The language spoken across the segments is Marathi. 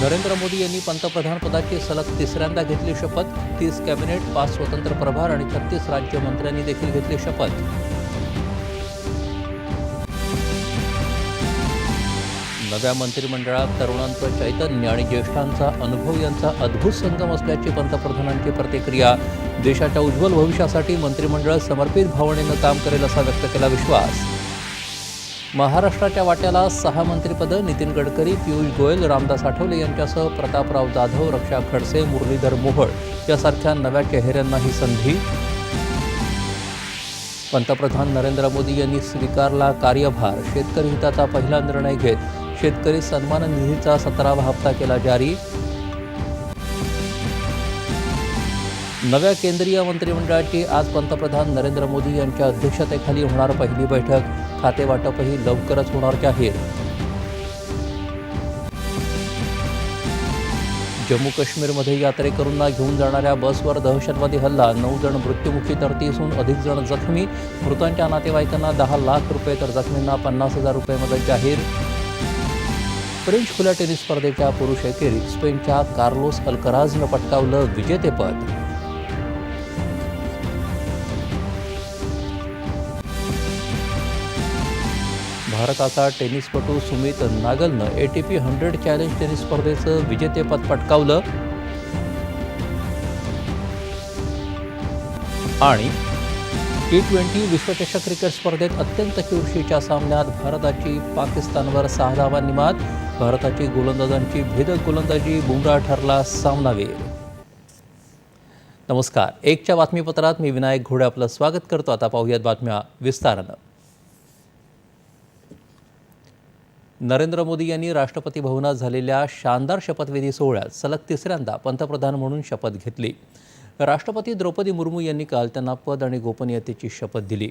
नरेंद्र मोदी यांनी पंतप्रधानपदाची सलग तिसऱ्यांदा घेतली शपथ. तीस कॅबिनेट पाच स्वतंत्र प्रभार आणि छत्तीस राज्यमंत्र्यांनी देखील घेतली शपथ. नव्या मंत्रिमंडळात तरुणांचं चैतन्य आणि ज्येष्ठांचा अनुभव यांचा अद्भुत संगम असल्याची पंतप्रधानांची प्रतिक्रिया. देशाच्या उज्ज्वल भविष्यासाठी मंत्रिमंडळ समर्पित भावनेनं काम करेल असा व्यक्त केला विश्वास. महाराष्ट्राच्या वाट्याला सहा मंत्रिपदं नितीन गडकरी पियुष गोयल रामदास आठवले यांच्यासह प्रतापराव जाधव रक्षा खडसे मुरलीधर मोहोळ यासारख्या नव्या चेहऱ्यांना ही संधी. पंतप्रधान नरेंद्र मोदी यांनी स्वीकारला कार्यभार. शेतकरी हिताचा पहिला निर्णय घेत शेतकरी सन्मान निधीचा सतरावा हप्ता केला जारी. नव्या केंद्रीय मंत्रिमंडळाची आज पंतप्रधान नरेंद्र मोदी यांच्या अध्यक्षतेखाली होणार पहिली बैठक. खातेवाटपही लवकरच होणार जाहीर जम्मू काश्मीरमध्ये यात्रेकरूंना घेऊन जाणाऱ्या बसवर दहशतवादी हल्ला नऊ जण मृत्युमुखी तर तीसहून अधिक जण जखमी. मृतांच्या नातेवाईकांना दहा लाख रुपये तर जखमींना पन्नास हजार रुपये मदत जाहीर. फ्रेंच खुल्या टेनिस स्पर्धेच्या पुरुष एकेरीत स्पेनच्या कार्लोस अल्कराजनं पटकावलं विजेतेपद. भारताचा टेनिसपटू Sumit नागलनं A T P hundred challenge tennis स्पर्धेचं विजेतेपद पटकावलं. आणि टी ट्वेंटी विश्वचषक क्रिकेट स्पर्धेत अत्यंत चुरशीच्या सामन्यात भारताची पाकिस्तानवर सहा धावांनी मात भारताची गोलंदाजांची भेदक गोलंदाजी बुमराह ठरला सामनावीर नमस्कार. एकच्या बातमीपत्रात मी विनायक घोडे आपलं स्वागत करतो. आता पाहूयात बातम्या विस्तारानं. नरेंद्र मोदी यांनी राष्ट्रपती भवनात झालेल्या शानदार शपथविधी सोहळ्यात सलग तिसऱ्यांदा पंतप्रधान म्हणून शपथ घेतली. राष्ट्रपती द्रौपदी मुर्मू यांनी काल त्यांना पद आणि गोपनीयतेची शपथ दिली.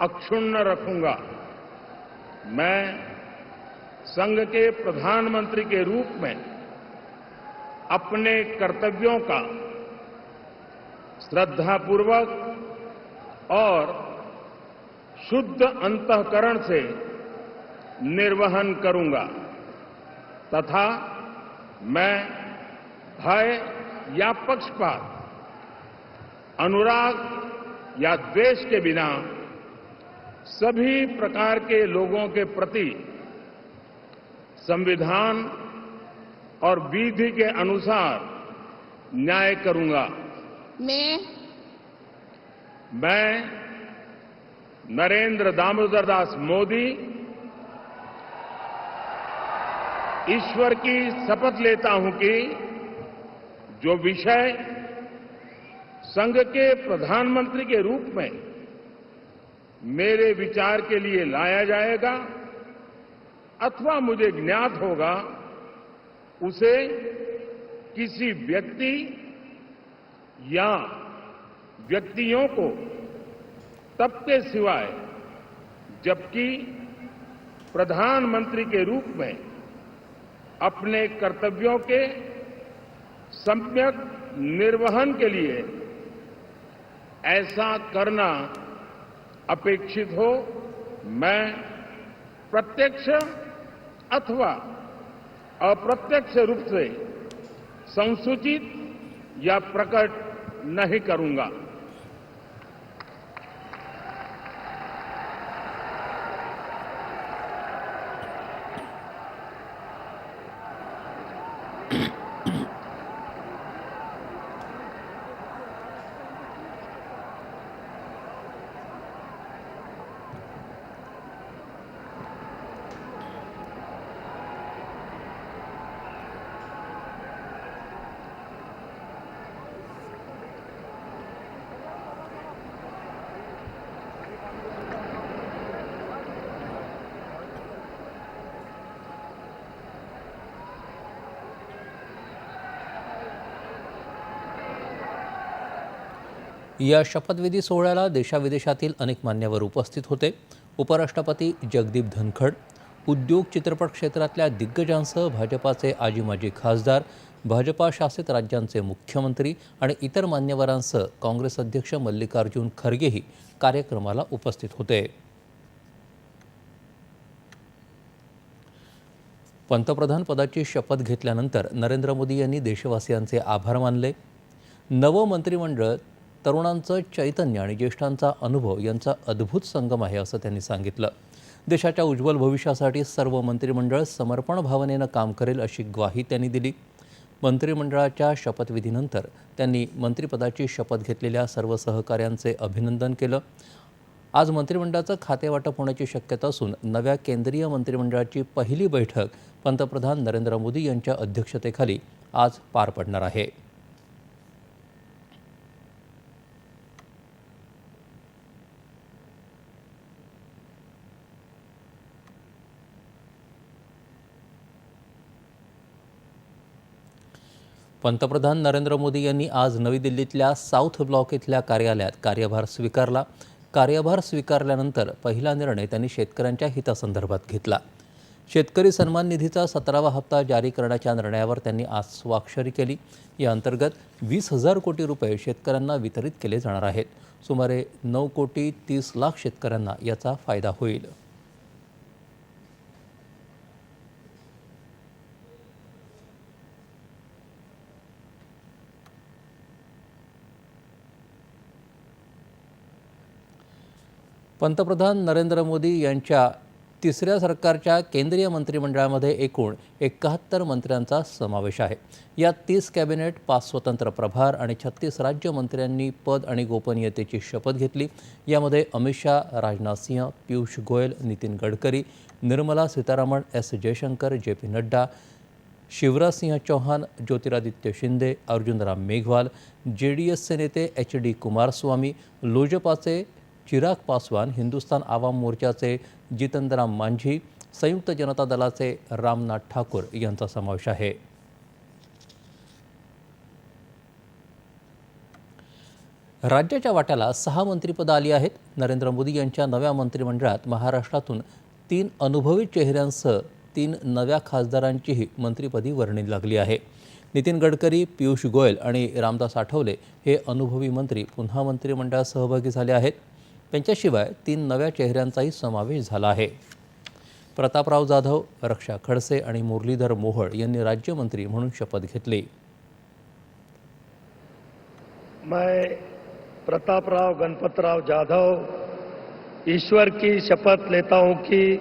अक्षुण्ण रखूँगा। मैं संघ के प्रधानमंत्री के रूप में अपने कर्तव्यों का श्रद्धापूर्वक और शुद्ध अंतकरण से निर्वहन करूँगा तथा मैं भय या पक्षपात, अनुराग या द्वेष के बिना सभी प्रकार के लोगों के प्रति संविधान और विधि के अनुसार न्याय करूँगा। मैं मैं नरेंद्र दामोदर दास मोदी ईश्वर की शपथ लेता हूँ कि जो विषय संघ के प्रधानमंत्री के रूप में मेरे विचार के लिए लाया जाएगा अथवा मुझे ज्ञात होगा, उसे किसी व्यक्ति या व्यक्तियों को तब के सिवाय, जबकि प्रधानमंत्री के रूप में अपने कर्तव्यों के सम्यक निर्वहन के लिए ऐसा करना अपेक्षित हो मैं प्रत्यक्ष अथवा अप्रत्यक्ष रूप से संसूचित या प्रकट नहीं करूँगा। या शपथविधी सोहळ्याला देशाविदेशातील अनेक मान्यवर उपस्थित होते. उपराष्ट्रपती जगदीप धनखड उद्योग चित्रपट क्षेत्रातल्या दिग्गजांसह भाजपाचे आजी माजी खासदार भाजपा शासित राज्यांचे मुख्यमंत्री आणि इतर मान्यवरांसह काँग्रेस अध्यक्ष मल्लिकार्जुन खरगेही कार्यक्रमाला उपस्थित होते. पंतप्रधान पदाची शपथ घेतल्यानंतर नरेंद्र मोदी यांनी देशवासियांचे आभार मानले. नवं मंत्रिमंडळ तरुणांचं चैतन्य आणि ज्येष्ठांचा अनुभव यांचा अद्भुत संगम आहे असं त्यांनी सांगितलं. देशाच्या उज्ज्वल भविष्यासाठी सर्व मंत्रिमंडळ समर्पण भावनेनं काम करेल अशी ग्वाही त्यांनी दिली. मंत्रिमंडळाच्या शपथविधीनंतर त्यांनी मंत्रिपदाची शपथ घेतलेल्या सर्व सहकाऱ्यांचे अभिनंदन केलं. आज मंत्रिमंडळाचं खातेवाटप होण्याची शक्यता असून नव्या केंद्रीय मंत्रिमंडळाची पहिली बैठक पंतप्रधान नरेंद्र मोदी यांच्या अध्यक्षतेखाली आज पार पडणार आहे. पंतप्रधान नरेंद्र मोदी यांनी आज नवी दिल्लीतल्या साऊथ ब्लॉक इथल्या कार्यालयात कार्यभार स्वीकारला. कार्यभार स्वीकारल्यानंतर पहिला निर्णय त्यांनी शेतकऱ्यांच्या हितासंदर्भात घेतला. शेतकरी सन्मान निधीचा सतरावा हप्ता जारी करण्याच्या निर्णयावर त्यांनी आज स्वाक्षरी केली. या अंतर्गत वीस हजार कोटी रुपये शेतकऱ्यांना वितरित केले जाणार आहेत. सुमारे नऊ कोटी तीस लाख शेतकऱ्यांना याचा फायदा होईल. पंतप्रधान नरेंद्र मोदी यांच्या तिसऱ्या सरकारच्या केंद्रीय मंत्रिमंडळामध्ये एकूण एकाहत्तर मंत्र्यांचा समावेश आहे. यात तीस कॅबिनेट पाच स्वतंत्र प्रभार आणि छत्तीस राज्यमंत्र्यांनी पद आणि गोपनीयतेची शपथ घेतली. यामध्ये Amit Shah Rajnath Singh Piyush Goyal Nitin Gadkari Nirmala Sitharaman S Jaishankar J P Nadda Shivraj Singh Chouhan Jyotiraditya Scindia Arjunram Meghwal J D एसचे नेते एच डी कुमारस्वामी लोजपाचे चिराग पासवान हिंदुस्थान आवाम मोर्चाचे जितनराम मांझी संयुक्त जनता दलाचे रामनाथ ठाकूर यांचा समावेश आहे. राज्याच्या वाट्याला सहा मंत्रिपदं आली आहेत. नरेंद्र मोदी यांच्या नव्या मंत्रिमंडळात महाराष्ट्रातून तीन अनुभवी चेहऱ्यांसह तीन नव्या खासदारांचीही मंत्रिपदी वर्णी लागली आहे. नितीन गडकरी पियुष गोयल आणि रामदास आठवले हे अनुभवी मंत्री पुन्हा मंत्रिमंडळात सहभागी झाले आहेत. त्यांच्याशिवाय तीन नव्या चेहऱ्यांचाही समावेश झाला आहे. प्रतापराव जाधव रक्षा खडसे आणि मुरलीधर मोहोळ यांनी राज्यमंत्री म्हणून शपथ घेतली. मैं प्रतापराव गणपतराव जाधव ईश्वर की शपथ लेता हूं कि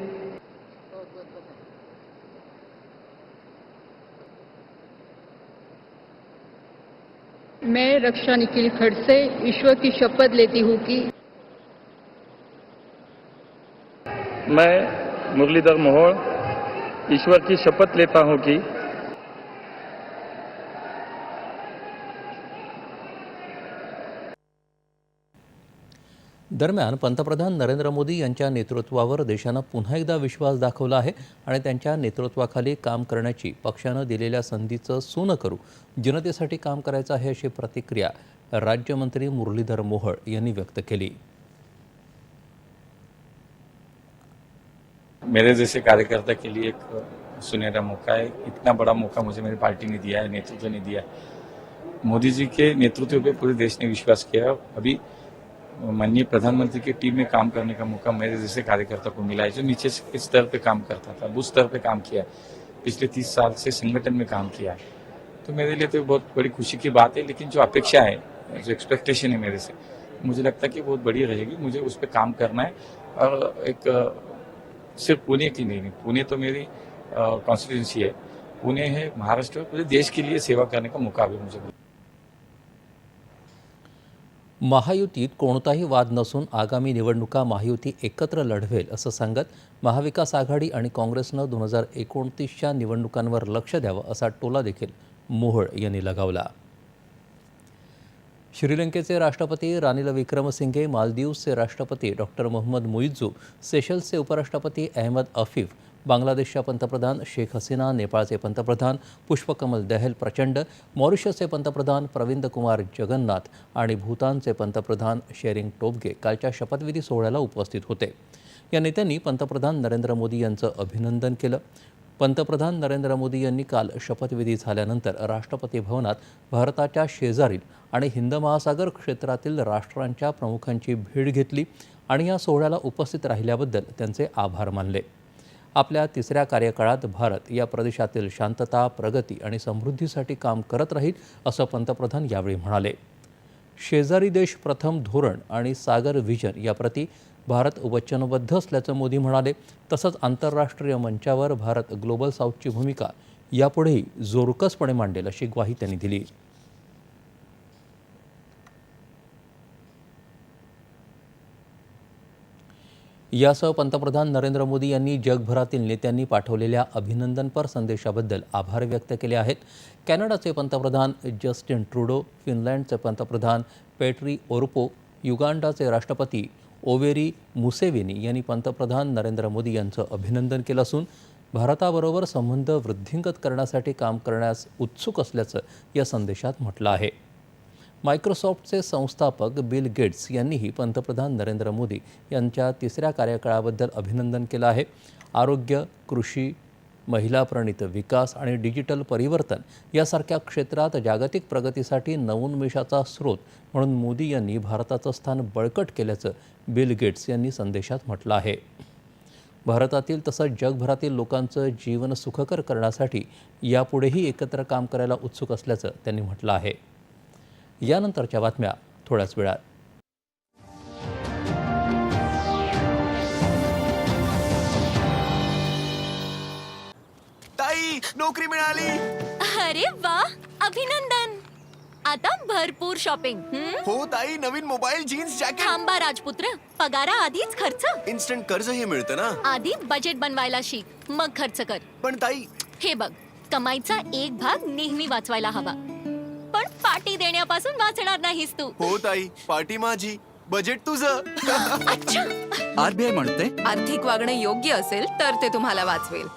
मैं रक्षा निखिल खड़से ईश्वर की शपथ लेती हूँ कि मैं मुरलीधर मोहोळ ईश्वर की शपथ लेता हूं कि दरम्यान पंतप्रधान नरेंद्र मोदी यांच्या नेतृत्वावर देशानं पुन्हा एकदा विश्वास दाखवला आहे आणि त्यांच्या नेतृत्वाखाली काम करण्याची पक्षानं दिलेल्या संधीचं सून करू जनतेसाठी काम करायचं आहे अशी प्रतिक्रिया राज्यमंत्री मुरलीधर मोहोळ यांनी व्यक्त केली. मेरे जैसे कार्यकर्ता के लिए एक सुनहरा मौका है। इतना बड़ा मौका मुझे मेरी पार्टी ने दिया है, नेतृत्व ने दिया है। मोदी जी के नेतृत्व पे पूरे देश ने विश्वास किया अभी माननीय प्रधानमंत्री की टीम में काम करने का मौका मेरे जैसे कार्यकर्ता को मिला है, जो नीचे के स्तर पे काम करता था, उस स्तर पे काम किया पिछले तीस साल से संगठन में काम किया है। तो मेरे लिए तो बहुत बड़ी खुशी की बात है, लेकिन जो अपेक्षा है, जो एक्सपेक्टेशन है मेरे से, मुझे लगता है कि बहुत बड़ी रहेगी। मुझे उस पर काम करना है और एक सिर्फ पुणे की नहीं पुणे तो मेरी कॉन्स्टिट्यूंसी है। पुणे है महाराष्ट्र पूरे देश के लिए सेवा करने का मौका भी मुझे महायुतीत कोणताही वाद नसून आगामी निवडणुका महायुती एकत्र लढवेल असं सांगत महाविकास आघाडी आणि काँग्रेसनं दोन हजार एकोणतीसच्या निवडणुकांवर लक्ष द्यावं असा टोला देखील मोहोळ यांनी लगावला. श्रीलंकेचे राष्ट्रपती रानिल विक्रमसिंघे मालदीवचे राष्ट्रपती डॉक्टर मोहम्मद मुईजू सेशल्सचे उपराष्ट्रपती अहमद अफीफ बांगलादेशच्या पंतप्रधान शेख हसीना नेपाळचे पंतप्रधान पुष्पकमल दहल प्रचंड मॉरिशसचे पंतप्रधान प्रविंद कुमार जगन्नाथ आणि भूतानचे पंतप्रधान शेरिंग टोबगे कालच्या शपथविधी सोहळ्याला उपस्थित होते. या नेत्यांनी पंतप्रधान नरेंद्र मोदी यांचं अभिनंदन केलं. पंतप्रधान नरेंद्र मोदी यांनी काल शपथविधी झाल्यानंतर राष्ट्रपती भवनात भारताच्या शेजारील आणि हिंद महासागर क्षेत्रातील राष्ट्रांच्या प्रमुखांची भेट घेतली आणि या सोहळ्याला उपस्थित राहिल्याबद्दल त्यांचे आभार मानले. आपल्या तिसऱ्या कार्यकाळात भारत या प्रदेशातील शांतता प्रगती आणि समृद्धीसाठी काम करत राहील असं पंतप्रधान यावेळी म्हणाले. शेजारी देश प्रथम धोरण आणि सागर व्हिजन याप्रती भारत वचनबद्ध असल्याचं मोदी म्हणाले. तसंच आंतरराष्ट्रीय मंचावर भारत ग्लोबल साऊथची भूमिका यापुढेही जोरकसपणे मांडेल अशी ग्वाही त्यांनी दिली. यासह पंतप्रधान नरेंद्र मोदी यांनी जगभरातील नेत्यांनी पाठवलेल्या अभिनंदनपर संदेशाबद्दल आभार व्यक्त केले आहेत. कॅनडाचे पंतप्रधान जस्टिन ट्रुडो फिनलँडचे पंतप्रधान पेट्री ओरपो युगांडाचे राष्ट्रपती ओवेरी मुसेवेनी यांनी पंतप्रधान नरेंद्र मोदी यांचं अभिनंदन केलं असून भारताबरोबर संबंध वृद्धिंगत करण्यासाठी काम करण्यास उत्सुक असल्याचं या संदेशात म्हटलं आहे. मायक्रोसॉफ्टचे संस्थापक बिल गेट्स यांनीही पंतप्रधान नरेंद्र मोदी यांच्या तिसऱ्या कार्यकाळाबद्दल अभिनंदन केलं आहे. आरोग्य कृषी महिला प्रणित विकास आणि डिजिटल परिवर्तन यासारख्या क्षेत्रात जागतिक प्रगतीसाठी नवोन्मेषाचा स्रोत म्हणून मोदी यांनी भारताचं स्थान बळकट केल्याचं बिल गेट्स यांनी संदेशात म्हटलं आहे. भारतातील तसंच जगभरातील लोकांचं जीवन सुखकर करण्यासाठी यापुढेही एकत्र काम करायला उत्सुक असल्याचं त्यांनी म्हटलं आहे. यानंतरच्या बातम्या थोड्याच वेळात. नोकरी मिळाली. अरे वा अभिनंदन. आता भरपूर शॉपिंग हं? हो ताई नवीन मोबाईल जीन्स जॅकेट थांबा राजपुत्र पगारा आधीच खर्च. इन्स्टंट कर्ज हे मिळतं ना? आधी बजेट बनवायला शिक मग खर्च कर. पण ताई हे बघ कमाईचा एक भाग नेहमी वाचवायला हवा. पण पार्टी देण्यापासून वाचणार नाहीस तू. हो ताई पार्टी माझी बजेट तुझं. अच्छा. आरबीआय म्हणते. आर्थिक वागणं योग्य असेल तर ते तुम्हाला वाचवेल.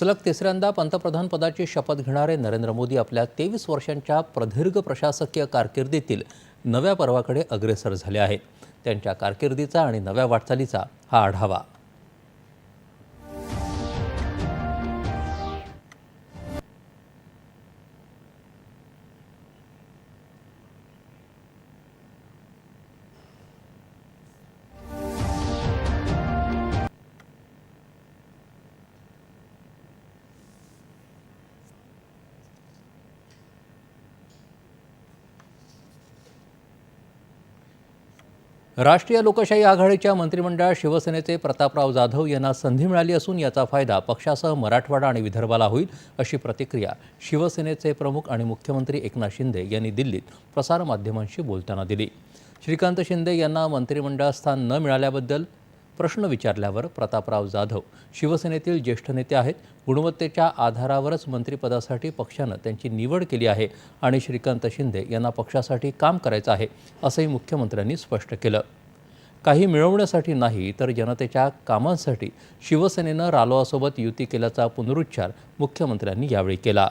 सलग तिसऱ्यांदा पंतप्रधान पदाची शपथ घेणारे नरेंद्र मोदी आपल्या तेवीस वर्षांच्या प्रदीर्घ प्रशासकीय कारकिर्दीतील नव्या पर्वाकडे अग्रेसर झाले आहेत. त्यांच्या कारकिर्दीचा आणि नव्या वाटचालीचा हा आढावा. राष्ट्रीय लोकशाही आघाडीच्या मंत्रिमंडळात शिवसेनेचे प्रतापराव जाधव यांना संधी मिळाली असून याचा फायदा पक्षासह मराठवाडा आणि विदर्भाला होईल अशी प्रतिक्रिया शिवसेनेचे प्रमुख आणि मुख्यमंत्री एकनाथ शिंदे यांनी दिल्लीत प्रसारमाध्यमांशी बोलताना दिली. श्रीकांत शिंदे यांना मंत्रिमंडळात स्थान न मिळाल्याबद्दल प्रश्न विचारल्यावर प्रतापराव जाधव शिवसेनेतील ज्येष्ठ नेते आहेत. गुणवत्तेच्या आधारावरच मंत्रिपदासाठी पक्षानं त्यांची निवड केली आहे आणि श्रीकांत शिंदे यांना पक्षासाठी काम करायचं आहे असंही मुख्यमंत्र्यांनी स्पष्ट केलं. काही मिळवण्यासाठी नाही तर जनतेच्या कामांसाठी शिवसेनेनं रालोआसोबत युती केल्याचा पुनरुच्चार मुख्यमंत्र्यांनी यावेळी केला.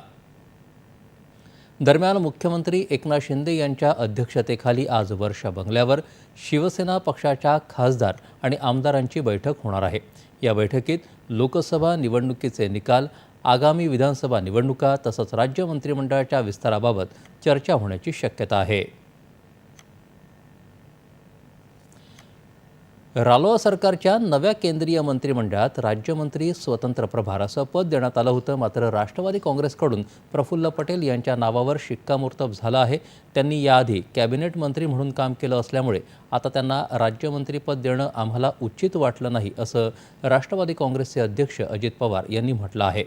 दरम्यान मुख्यमंत्री एकनाथ शिंदे यांच्या अध्यक्षतेखाली आज वर्षा बंगल्यावर शिवसेना पक्षाच्या खासदार आणि आमदारांची बैठक होणार आहे. या बैठकीत लोकसभा निवडणुकीचे निकाल आगामी विधानसभा निवडणुका तसंच राज्य मंत्रिमंडळाच्या विस्ताराबाबत चर्चा होण्याची शक्यता आहे. रालोआ सरकारच्या नव्या केंद्रीय मंत्रिमंडळात राज्यमंत्री स्वतंत्र प्रभार असं पद देण्यात आलं होतं. मात्र राष्ट्रवादी काँग्रेसकडून प्रफुल्ल पटेल यांच्या नावावर शिक्कामोर्तब झालं आहे. त्यांनी याआधी कॅबिनेट मंत्री म्हणून काम केलं असल्यामुळे आता त्यांना राज्यमंत्रीपद देणं आम्हाला उचित वाटलं नाही असं राष्ट्रवादी काँग्रेसचे अध्यक्ष अजित पवार यांनी म्हटलं आहे.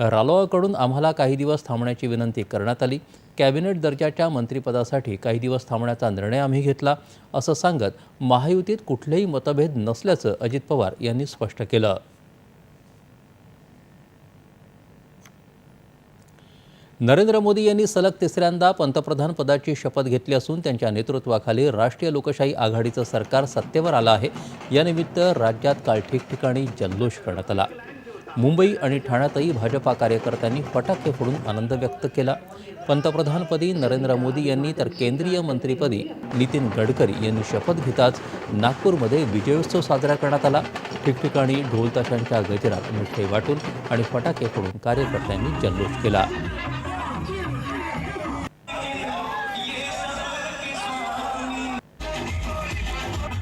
रालोआकडून आम्हाला काही दिवस थांबण्याची विनंती करण्यात आली. कॅबिनेट दर्जाच्या मंत्रिपदासाठी काही दिवस थांबण्याचा निर्णय आम्ही घेतला असं सांगत महायुतीत कुठलेही मतभेद नसल्याचं अजित पवार यांनी स्पष्ट केलं. नरेंद्र मोदी यांनी सलग तिसऱ्यांदा पंतप्रधान पदाची शपथ घेतली असून त्यांच्या नेतृत्वाखाली राष्ट्रीय लोकशाही आघाडीचं सरकार सत्तेवर आलं आहे. यानिमित्त राज्यात काल ठिकठिकाणी जल्लोष करण्यात आला. मुंबई आणि ठाण्यातही भाजपा कार्यकर्त्यांनी फटाके फोडून आनंद व्यक्त केला. पंतप्रधानपदी नरेंद्र मोदी यांनी तर केंद्रीय मंत्रीपदी नितीन गडकरी यांनी शपथ घेताच नागपूरमध्ये विजयोत्सव साजरा करण्यात आला. ठिकठिकाणी ढोलताशांच्या गजरात मिठाई वाटून आणि फटाके फोडून कार्यकर्त्यांनी जल्लोष केला.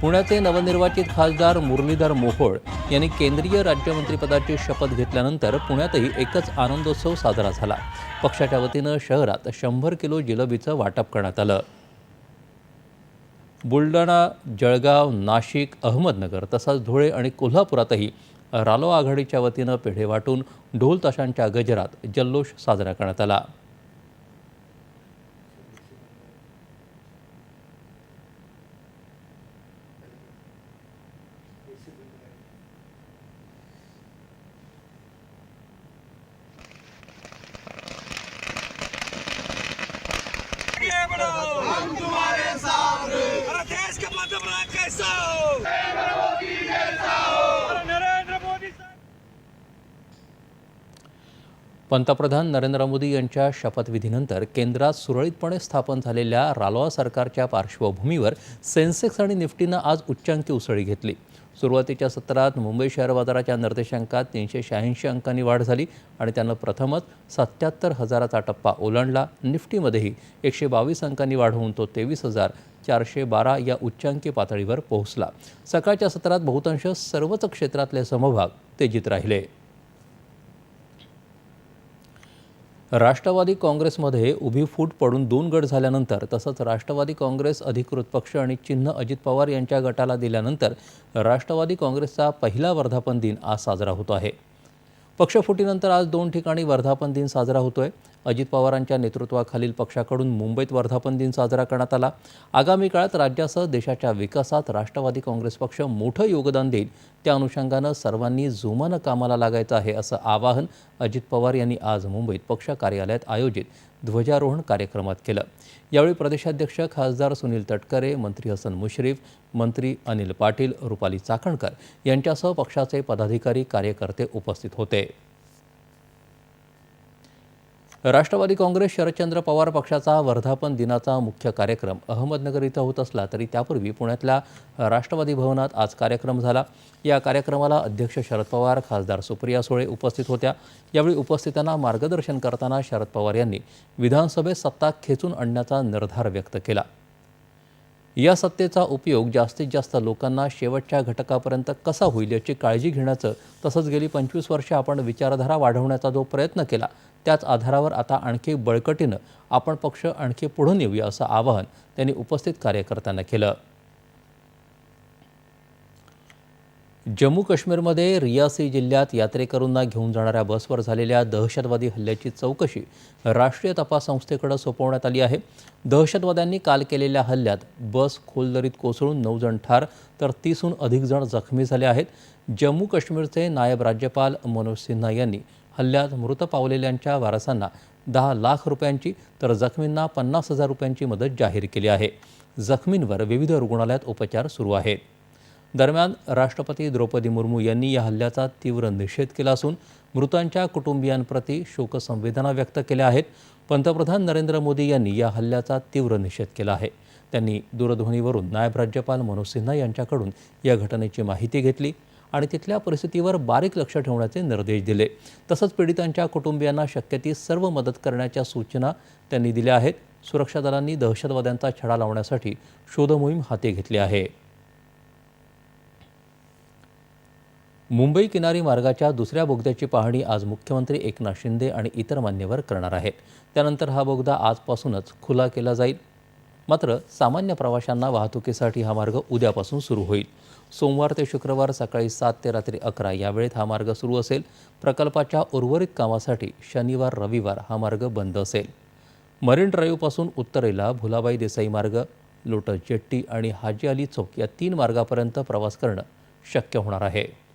पुण्याचे नवनिर्वाचित खासदार मुरलीधर मोहोळ यांनी केंद्रीय राज्यमंत्रीपदाची शपथ घेतल्यानंतर पुण्यातही एकच आनंदोत्सव साजरा झाला. पक्षाच्या वतीनं शहरात शंभर किलो जिलबीचं वाटप करण्यात आलं. बुलढाणा जळगाव नाशिक अहमदनगर तसंच धुळे आणि कोल्हापुरातही रालो आघाडीच्या वतीनं पेढे वाटून ढोल ताशांच्या गजरात जल्लोष साजरा करण्यात आला देश का पंतप्रधान कैसा हो नरेंद्र मोदी पंतप्रधान नरेंद्र मोदी यांच्या शपथविधीनंतर केंद्रात सुरळीतपणे स्थापन झालेल्या रालोआ सरकारच्या पार्श्वभूमीवर सेन्सेक्स आणि निफ्टीनं आज उच्चांकी उसळी घेतली. सुरुवातीच्या सत्रात मुंबई शेअर बाजाराच्या निर्देशांकात तीनशे शहाऐंशी अंकांनी वाढ झाली आणि त्यानं प्रथमच सत्याहत्तर हजाराचा टप्पा ओलांडला. निफ्टीमध्येही एकशे बावीस अंकांनी वाढ होऊन तो तेवीस हजार चारशे बारा या उच्चांकी पातळीवर पोहोचला. सकाळच्या सत्रात बहुतांश सर्वच क्षेत्रातले समभाग तेजीत राहिले. राष्ट्रवादी काँग्रेसमध्ये उभी फूट पडून दोन गट झाल्यानंतर तसंच राष्ट्रवादी काँग्रेस अधिकृत पक्ष आणि चिन्ह अजित पवार यांच्या गटाला दिल्यानंतर राष्ट्रवादी काँग्रेसचा पहिला वर्धापन दिन आज साजरा होतो आहे. पक्षफुटीनंतर आज दोन ठिकाणी वर्धापन दिन साजरा होतोय. अजित पवारांच्या नेतृत्वाखालील पक्षाकडून मुंबईत वर्धापन दिन साजरा करण्यात आला. आगामी काळात राज्यासह देशाच्या विकासात राष्ट्रवादी काँग्रेस पक्ष मोठं योगदान देईल. त्या अनुषंगानं सर्वांनी जोमानं कामाला लागायचं आहे असं आवाहन अजित पवार यांनी आज मुंबईत पक्ष कार्यालयात आयोजित ध्वजारोहण कार्यक्रमात केलं. यावेळी प्रदेशाध्यक्ष खासदार सुनील तटकरे मंत्री हसन मुश्रीफ मंत्री अनिल पाटील रुपाली चाकणकर यांच्यासह पक्षाचे पदाधिकारी कार्यकर्ते उपस्थित होते. राष्ट्रवादी काँग्रेस शरदचंद्र पवार पक्षाचा वर्धापन दिनाचा मुख्य कार्यक्रम अहमदनगर इथं होत असला तरी त्यापूर्वी पुण्यातल्या राष्ट्रवादी भवनात आज कार्यक्रम झाला. या कार्यक्रमाला अध्यक्ष शरद पवार खासदार सुप्रिया सुळे उपस्थित होत्या. यावेळी उपस्थितांना मार्गदर्शन करताना शरद पवार यांनी विधानसभेत सत्ता खेचून आणण्याचा निर्धार व्यक्त केला. या सत्तेचा उपयोग जास्तीत जास्त लोकांना शेवटच्या घटकापर्यंत कसा होईल याची काळजी घेण्याचं तसंच गेली पंचवीस वर्षे आपण विचारधारा वाढवण्याचा जो प्रयत्न केला त्याच आधारावर आता आणखी बळकटीनं आपण पक्ष आणखी पुढे नेऊया असं आवाहन त्यांनी उपस्थित कार्यकर्त्यांना केलं. जम्मू काश्मीरमध्ये रियासी जिल्ह्यात यात्रेकरूंना घेऊन जाणाऱ्या बसवर झालेल्या दहशतवादी हल्ल्याची चौकशी राष्ट्रीय तपास संस्थेकडे सोपवण्यात आली आहे. दहशतवाद्यांनी काल केलेल्या हल्ल्यात बस खोलदरीत कोसळून नऊ जण ठार तर तीसहून अधिक जण जखमी झाले आहेत. जम्मू काश्मीरचे नायब राज्यपाल मनोज सिन्हा यांनी हल्ल्यात मृत पावलेल्यांच्या वारसांना दहा लाख रुपयांची तर जखमींना पन्नास हजार रुपयांची मदत जाहीर केली आहे. जखमींवर विविध रुग्णालयात उपचार सुरू आहेत. दरम्यान राष्ट्रपती द्रौपदी मुर्मू यांनी या हल्ल्याचा तीव्र निषेध केला असून मृतांच्या कुटुंबियांप्रती शोकसंवेदना व्यक्त केल्या आहेत. पंतप्रधान नरेंद्र मोदी यांनी या हल्ल्याचा तीव्र निषेध केला आहे. त्यांनी दूरध्वनीवरून नायब राज्यपाल मनोज सिन्हा यांच्याकडून या घटनेची माहिती घेतली आणि तिथल्या परिस्थितीवर बारीक लक्ष ठेवण्याचे निर्देश दिले. तसंच पीडितांच्या कुटुंबियांना शक्य ती सर्व मदत करण्याच्या सूचना त्यांनी दिल्या आहेत. सुरक्षा दलांनी दहशतवाद्यांचा छडा लावण्यासाठी शोधमोहीम हाती घेतली आहे. मुंबई किनारी मार्गाच्या दुसऱ्या बोगद्याची पाहणी आज मुख्यमंत्री एकनाथ शिंदे आणि इतर मान्यवर करणार आहेत. त्यानंतर हा बोगदा आजपासूनच खुला केला जाईल. मात्र सामान्य प्रवाशांना वाहतुकीसाठी हा मार्ग उद्यापासून सुरू होईल. सोमवार ते शुक्रवार सकाळी सात ते रात्री अकरा या वेळेत हा मार्ग सुरू असेल. प्रकल्पाच्या उर्वरित कामासाठी शनिवार रविवार हा मार्ग बंद असेल. मरीन ड्राईव्हपासून उत्तरेला भुलाबाई देसाई मार्ग लोटस जेट्टी आणि हाजी अली चौक या तीन मार्गापर्यंत प्रवास करणं शक्य होणार आहे.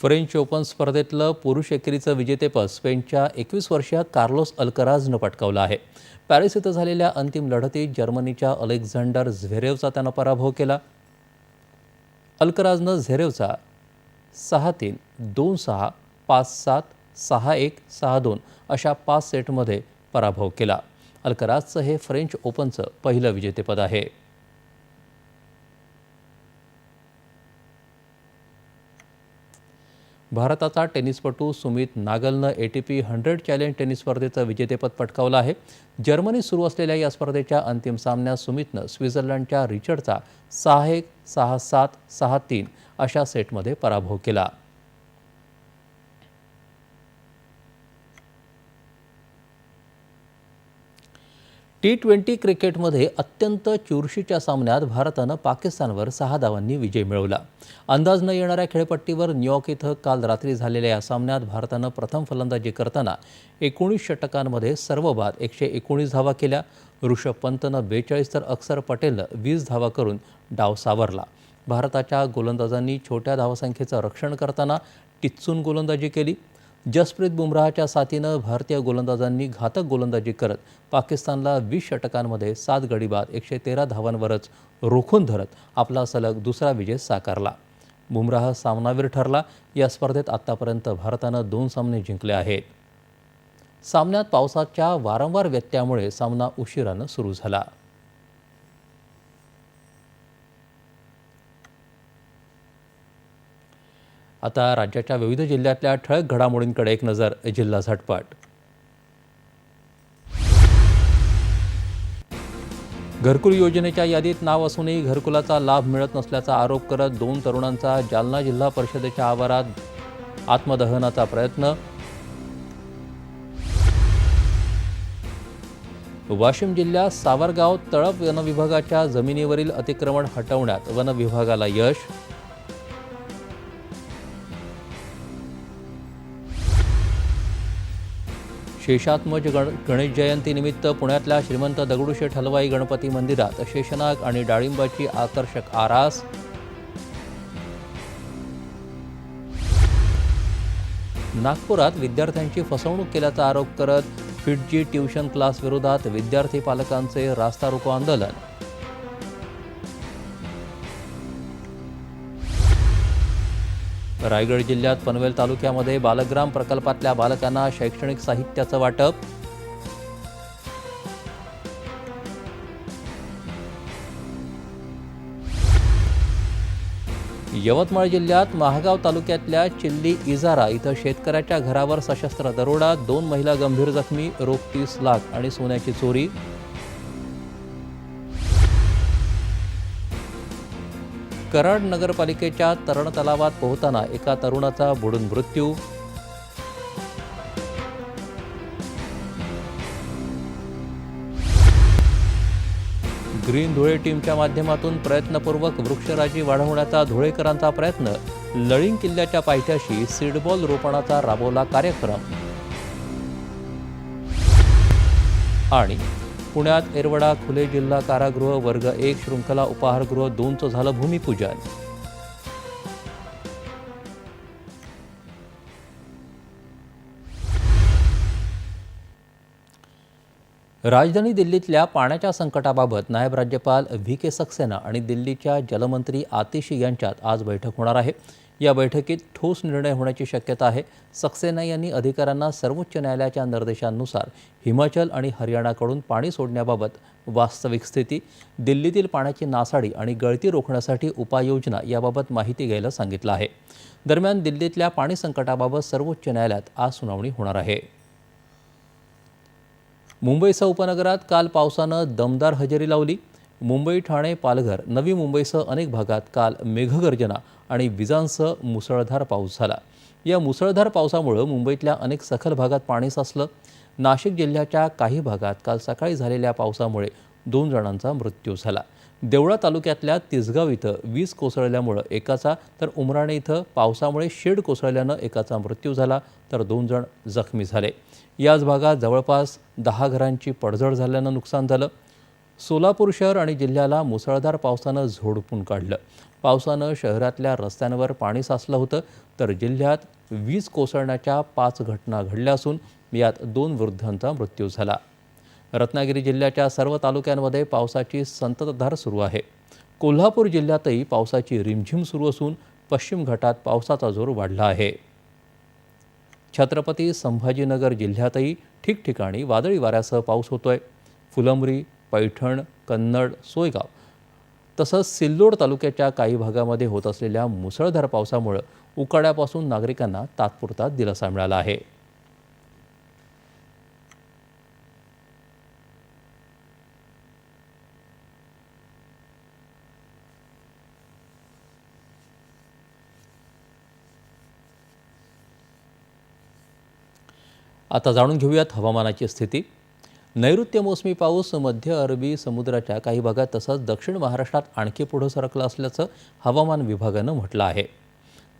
फ्रेंच ओपन स्पर्धेतलं पुरुष एकेरीचं विजेतेपद स्पेनच्या एकवीस वर्षीय कार्लोस अल्कराजनं पटकावलं आहे. पॅरिस इथं झालेल्या अंतिम लढतीत जर्मनीच्या अलेक्झांडर झेरेवचा त्यानं पराभव केला. अल्कराजनं झेरेवचा सहा तीन दोन सहा पाच सात सहा एक सहा दोन अशा पाच सेटमध्ये पराभव केला. अल्कराजचं हे फ्रेंच ओपनचं पहिलं विजेतेपद आहे. भारताचा टेनिसपटू Sumit नागलनं A T P hundred challenge tennis स्पर्धेचं विजेतेपद पटकावलं आहे. जर्मनीत सुरू असलेल्या या स्पर्धेच्या अंतिम सामन्यात सुमितनं स्वित्झर्लंडच्या रिचर्डचा सहा एक सहा सात सहा तीन अशा सेटमध्ये पराभव केला. टी ट्वेंटी क्रिकेटमध्ये अत्यंत चुरशीच्या सामन्यात भारतानं पाकिस्तानवर सहा धावांनी विजय मिळवला. अंदाज न येणाऱ्या खेळपट्टीवर न्यूयॉर्क इथं काल रात्री झालेल्या या सामन्यात भारतानं प्रथम फलंदाजी करताना एकोणीस षटकांमध्ये सर्व बाद एकशे एकोणीस धावा केल्या. ऋषभ पंतनं बेचाळीस तर अक्षर पटेलनं वीस धावा करून डाव सावरला. भारताच्या गोलंदाजांनी छोट्या धावसंख्येचं रक्षण करताना टिच्चून गोलंदाजी केली. जसप्रीत बुमराहच्या साथीनं भारतीय गोलंदाजांनी घातक गोलंदाजी करत पाकिस्तानला वीस षटकांमध्ये सात गडी बाद एकशे तेरा धावांवरच रोखून धरत आपला सलग दुसरा विजय साकारला. बुमराह सामनावीर ठरला. या स्पर्धेत आत्तापर्यंत भारतानं दोन सामने जिंकले आहेत. सामन्यात पावसाच्या वारंवार व्यत्ययामुळे सामना उशिरानं सुरू झाला. आता राज्याच्या विविध जिल्ह्यातल्या ठळक घडामोडींकडे एक नजर जिल्हा झटपट. घरकुल योजनेच्या यादीत नाव असूनही घरकुलाचा लाभ मिळत नसल्याचा आरोप करत दोन तरुणांचा जालना जिल्हा परिषदेच्या आवारात आत्मदहनाचा प्रयत्न. वाशिम जिल्ह्यात सावरगाव तळप वनविभागाच्या जमिनीवरील अतिक्रमण हटवण्यात वनविभागाला यश. शेषात्मज गण गणेश जयंतीनिमित्त पुण्यातल्या श्रीमंत दगडूशेठ हलवाई गणपती मंदिरात शेषनाग आणि डाळिंबाची आकर्षक आरास. नागपुरात विद्यार्थ्यांची फसवणूक केल्याचा आरोप करत फिटजी ट्युशन क्लास विरोधात विद्यार्थी पालकांचे रास्ता रोको आंदोलन. रायगड जिल्ह्यात पनवेल तालुक्यामध्ये बालग्राम प्रकल्पातल्या बालकांना शैक्षणिक साहित्याचं वाटप. यवतमाळ जिल्ह्यात महागाव तालुक्यातल्या चिल्ली इजारा इथं शेतकऱ्याच्या घरावर सशस्त्र दरोडा दोन महिला गंभीर जखमी रोख तीस लाख आणि सोन्याची चोरी. कराड नगरपालिकेच्या तरण तलावात पोहताना एका तरुणाचा बुडून मृत्यू. ग्रीन धुळे टीमच्या माध्यमातून प्रयत्नपूर्वक वृक्षराजी वाढवण्याचा धुळेकरांचा प्रयत्न. लळिंग किल्ल्याच्या पायथ्याशी सीडबॉल रोपणाचा राबवला कार्यक्रम. आणि पुण्यात एरवडा खुले जिल्हा कारागृह वर्ग एक शृंखला उपाहारगृह दोनचं झालं भूमिपूजन. राजधानी दिल्लीतल्या पाण्याच्या संकटाबाबत नायब राज्यपाल व्ही के सक्सेना आणि दिल्लीच्या जलमंत्री आतिशी यांच्यात आज बैठक होणार आहे. या बैठकीत ठोस निर्णय होण्याची शक्यता आहे. सक्सेना यांनी अधिकाऱ्यांना सर्वोच्च न्यायालयाच्या निर्देशांनुसार हिमाचल आणि हरियाणाकडून पाणी सोडण्याबाबत वास्तविक स्थिती दिल्लीतील पाण्याची नासाडी आणि गळती रोखण्यासाठी उपाययोजना याबाबत माहिती घ्यायला सांगितलं आहे. दरम्यान दिल्लीतल्या पाणी संकटाबाबत सर्वोच्च न्यायालयात आज सुनावणी होणार आहे. मुंबईसह उपनगरात काल पावसानं दमदार हजेरी लावली. मुंबई ठाणे पालघर नवी मुंबईसह अनेक भागात काल मेघगर्जना आणि विजांसह मुसळधार पाऊस झाला. या मुसळधार पावसामुळं मुंबईतल्या अनेक सखल भागात पाणी साचलं. नाशिक जिल्ह्याच्या काही भागात काल सकाळी झालेल्या पावसामुळे दोन जणांचा मृत्यू झाला. देवळा तालुक्यातल्या तिसगाव इथं वीज कोसळल्यामुळं एकाचा तर उमराणे इथं पावसामुळे शेड कोसळल्यानं एकाचा मृत्यू झाला तर दोन जण जखमी झाले. याच भागात जवळपास दहा घरांची पडझड झाल्यानं नुकसान झालं. सोलापूर शहर आणि जिल्ह्याला मुसळधार पावसानं झोडपून काढलं. पावसानं शहरातल्या रस्त्यांवर पाणी साचलं होतं तर जिल्ह्यात वीज कोसळण्याच्या पाच घटना घडल्या असून यात दोन वृद्धांचा मृत्यू झाला. रत्नागिरी जिल्ह्याच्या सर्व तालुक्यांमध्ये पावसाची संततधार सुरू आहे. कोल्हापूर जिल्ह्यातही पावसाची रिमझिम सुरू असून पश्चिम घाटात पावसाचा जोर वाढला आहे. छत्रपती संभाजीनगर जिल्ह्यातही ठिकठिकाणी वादळी वाऱ्यासह पाऊस होतोय. फुलंबरी पैठण कन्नड सोयगाव तसंच सिल्लोड तालुक्याच्या काही भागामध्ये होत असलेल्या मुसळधार पावसामुळं उकाड्यापासून नागरिकांना तात्पुरता दिलासा मिळाला आहे. आता जाणून घेऊयात हवामानाची स्थिती. नैऋत्य मोसमी पाऊस मध्य अरबी समुद्राच्या काही भागात तसंच दक्षिण महाराष्ट्रात आणखी पुढं सरकला असल्याचं हवामान विभागानं म्हटलं आहे.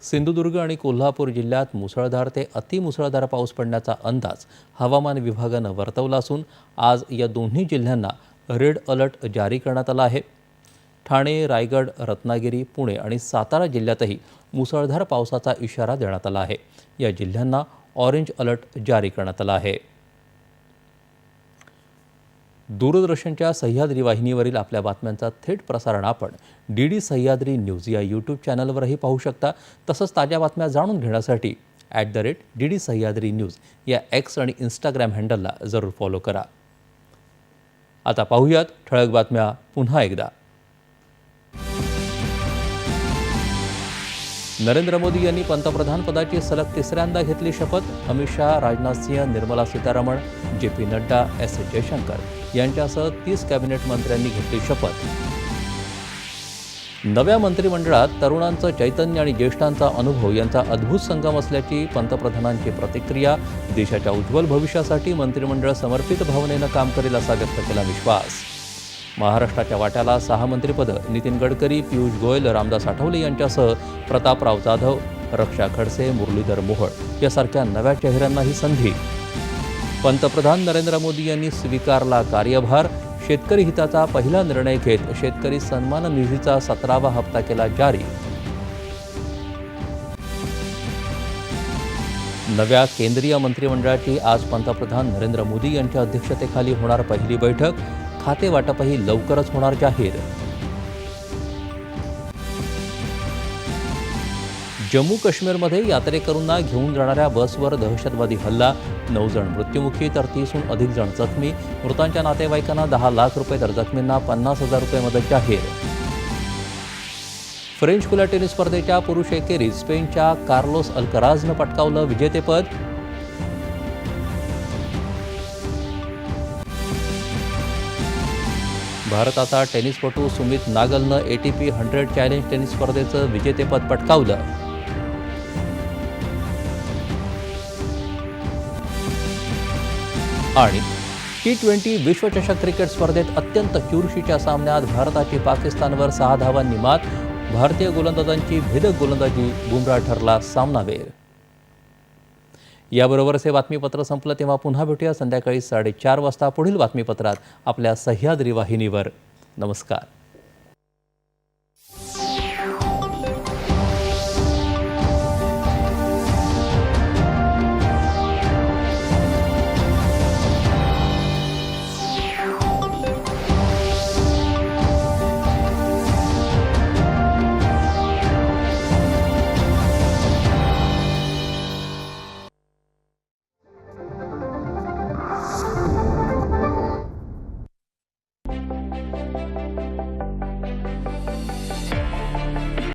सिंधुदुर्ग आणि कोल्हापूर जिल्ह्यात मुसळधार ते अतिमुसळधार पाऊस पडण्याचा अंदाज हवामान विभागानं वर्तवला असून आज या दोन्ही जिल्ह्यांना रेड अलर्ट जारी करण्यात आला आहे. ठाणे रायगड रत्नागिरी पुणे आणि सातारा जिल्ह्यातही मुसळधार पावसाचा इशारा देण्यात आला आहे. या जिल्ह्यांना ऑरेंज अलर्ट जारी करण्यात आला आहे. दूरदर्शनच्या सह्याद्री वाहिनीवरील आपल्या बातम्यांचा थेट प्रसारण आपण डी डी सह्याद्री न्यूज या यूट्यूब चॅनलवरही पाहू शकता. तसंच ताज्या बातम्या जाणून घेण्यासाठी at the rate D D Sahyadri news या एक्स आणि इंस्टाग्राम हँडलला जरूर फॉलो करा. आता पाहूयात ठळक बातम्या पुन्हा एकदा. नरेंद्र मोदी यांनी पंतप्रधानपदाची सलग तिसऱ्यांदा घेतली शपथ. अमित शहा राजनाथ सिंह निर्मला सीतारामन जे पी नड्डा एस जयशंकर. यांच्यासह तीस कॅबिनेट मंत्र्यांनी घेतली शपथ. नव्या मंत्रिमंडळात तरुणांचं चैतन्य आणि ज्येष्ठांचा अनुभव यांचा अद्भुत संगम असल्याची पंतप्रधानांची प्रतिक्रिया देशाच्या उज्ज्वल भविष्यासाठी मंत्रिमंडळ समर्पित भावनेनं काम करेल असा व्यक्त केला विश्वास. महाराष्ट्राच्या वाट्याला सहा मंत्रिपदं नितीन गडकरी पियुष गोयल रामदास आठवले यांच्यासह प्रतापराव जाधव रक्षा खडसे मुरलीधर मोहोळ यासारख्या नव्या चेहऱ्यांना ही संधी पंतप्रधान नरेंद्र मोदी यांनी स्वीकारला कार्यभार. शेतकरी हिताचा पहिला निर्णय घेत शेतकरी सन्मान निधीचा सतरावा हप्ता केला जारी. नव्या केंद्रीय मंत्रिमंडळाची आज पंतप्रधान नरेंद्र मोदी यांच्या अध्यक्षतेखाली होणार पहिली बैठक. खाते वाटपही लवकरच होणार जाहीर. जम्मू काश्मीरमध्ये यात्रेकरूंना घेऊन जाणाऱ्या बसवर दहशतवादी हल्ला. नऊ जण मृत्युमुखी तर तीसहून अधिक जण जखमी. मृतांच्या नातेवाईकांना दहा लाख रुपये तर जखमींना पन्नास हजार रुपये मदत जाहीर. फ्रेंच खुल्या टेनिस स्पर्धेच्या पुरुष एकेरीत स्पेनच्या कार्लोस अल्कराजनं पटकावलं विजेतेपद. भारताचा टेनिसपटू सुमित नागलनं एटीपी हंड्रेड चॅलेंज टेनिस स्पर्धेचं विजेतेपद पटकावलं. आणि टी ट्वेंटी विश्वचषक क्रिकेट स्पर्धेत अत्यंत चुरशीच्या सामन्यात भारताची पाकिस्तानवर सहा धावांनी मात. भारतीय गोलंदाजांची भेदक गोलंदाजी बुमराह ठरला सामनावेर. याबरोबरच हे बातमीपत्र संपलं तेव्हा पुन्हा भेटूया. संध्याकाळी साडेचार वाजता पुढील बातमीपत्रात आपल्या सह्याद्री वाहिनीवर. नमस्कार.